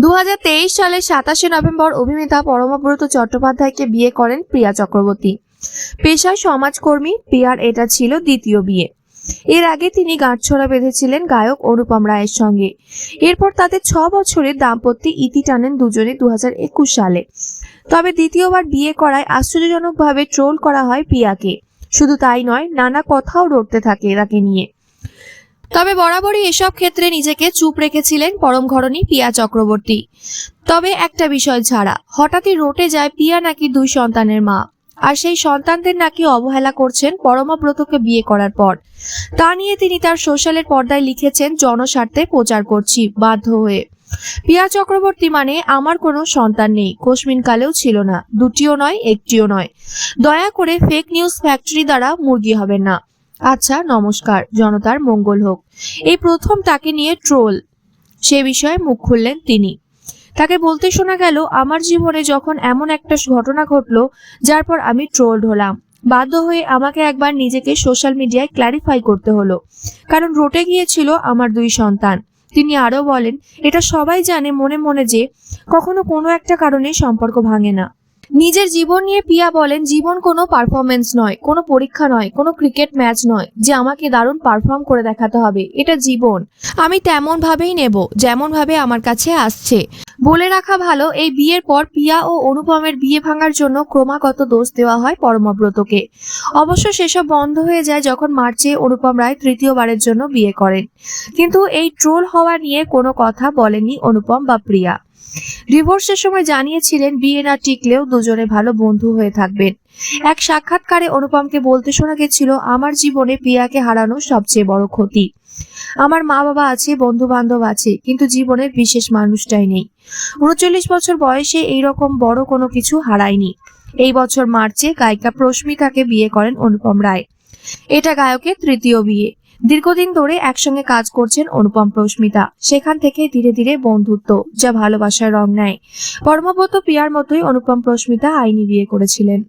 দু সালের সাতাশে নভেম্বর অভিনেতা পরমব্রত চট্টোপাধ্যায়কে বিয়ে করেন প্রিয়া চক্রবর্তী। পেশায় সমাজকর্মী, প্রিয়ার এটা ছিল দ্বিতীয় বিয়ে। এর আগে তিনি গাঁটছড়া বেঁধেছিলেন গায়ক অনুপম রায়ের সঙ্গে। এরপর তাদের ছ বছরের দাম্পত্য ইতি টানেন দুজনে দু হাজার একুশ সালে। তবে দ্বিতীয়বার বিয়ে করায় আশ্চর্যজনকভাবে ট্রোল করা হয় প্রিয়াকে। শুধু তাই নয়, নানা কথাও রটতে থাকে তাকে নিয়ে। তবে বরাবরই এসব ক্ষেত্রে নিজেকে চুপ রেখেছিলেন পরম ঘরণী পিয়া চক্রবর্তী। তবে একটা বিষয় ছাড়া, হঠাৎই রটে যায় পিয়া নাকি দুই সন্তানের মা, আর সেই সন্তানদের নাকি অবহেলা করছেন পরমব্রতকে বিয়ে করার পর। তা নিয়ে তিনি তার সোশ্যালের পর্দায় লিখেছেন, জনস্বার্থে প্রচার করছি, বাধ্য হয়ে। পিয়া চক্রবর্তী মানে আমার কোনো সন্তান নেই, কোশমিন কালেও ছিল না, দুটিও নয়, একটিও নয়। দয়া করে ফেক নিউজ ফ্যাক্টরি দ্বারা মুরগি হবেন না। আচ্ছা নমস্কার, জনতার মঙ্গল হোক। এই প্রথম তাকে নিয়ে ট্রোল। সে বিষয়ে মুখ খুললেন তিনি। তাকে বলতে শোনা গেল, আমার জীবনে যখন এমন একটা ঘটনা ঘটলো, যার পর আমি ট্রোলড হলাম। বাধ্য হয়ে আমাকে একবার নিজেকে সোশ্যাল মিডিয়ায় ক্ল্যারিফাই করতে হলো। কারণ রোটে গিয়েছিল আমার দুই সন্তান। তিনি আরও বলেন, এটা সবাই জানে মনে মনে যে, কখনো কোনো একটা কারণে সম্পর্ক ভাঙে না। নিজের জীবন নিয়ে পিয়া বলেন, জীবন কোনো পারফরমেন্স নয়, কোনো পরীক্ষা নয়, কোনো ক্রিকেট ম্যাচ নয়, যে আমাকে দারুণ পারফর্ম করে দেখাতে হবে, এটা জীবন। আমি তেমন ভাবেই নেব, যেমন ভাবে আমার কাছে আসছে। বলে রাখা ভালো, এই বিয়ের পর পিয়া ও অনুপমের বিয়ে ভাঙার জন্য ক্রমাগত দোষ দেওয়া হয় পরমব্রতকে। অবশ্য সেসব বন্ধ হয়ে যায় যখন মার্চে অনুপম রায় তৃতীয়বারের জন্য বিয়ে করেন। কিন্তু এই ট্রোল হওয়া নিয়ে কোনো কথা বলেনি অনুপম বা প্রিয়া। ডিভোর্সের সময় জানিয়েছিলেন, বিয়ে না টিকলেও দুজনে ভালো বন্ধু হয়ে থাকবেন। এক সাক্ষাৎকারে অনুপমকে বলতে শোনা গেছিল, আমার জীবনে প্রিয়াকে হারানো সবচেয়ে বড় ক্ষতি। আমার মা বাবা আছে বন্ধু বান্ধব আছে, কিন্তু জীবনের বিশেষ মানুষটাই নেই। উনচল্লিশ বছর বয়সে এইরকম বড় কোনো কিছু হারায়নি। এই বছর মার্চে গায়িকা প্রস্মিতাকে বিয়ে করেন অনুপম রায়। এটা গায়কের তৃতীয় বিয়ে। দীর্ঘদিন ধরে একসঙ্গে কাজ করছেন অনুপম প্রস্মিতা। সেখান থেকে ধীরে ধীরে বন্ধুত্ব, যা ভালোবাসার রং নেয়। পরমাবত পিয়ার মতোই অনুপম প্রস্মিতা আইনি বিয়ে করেছিলেন।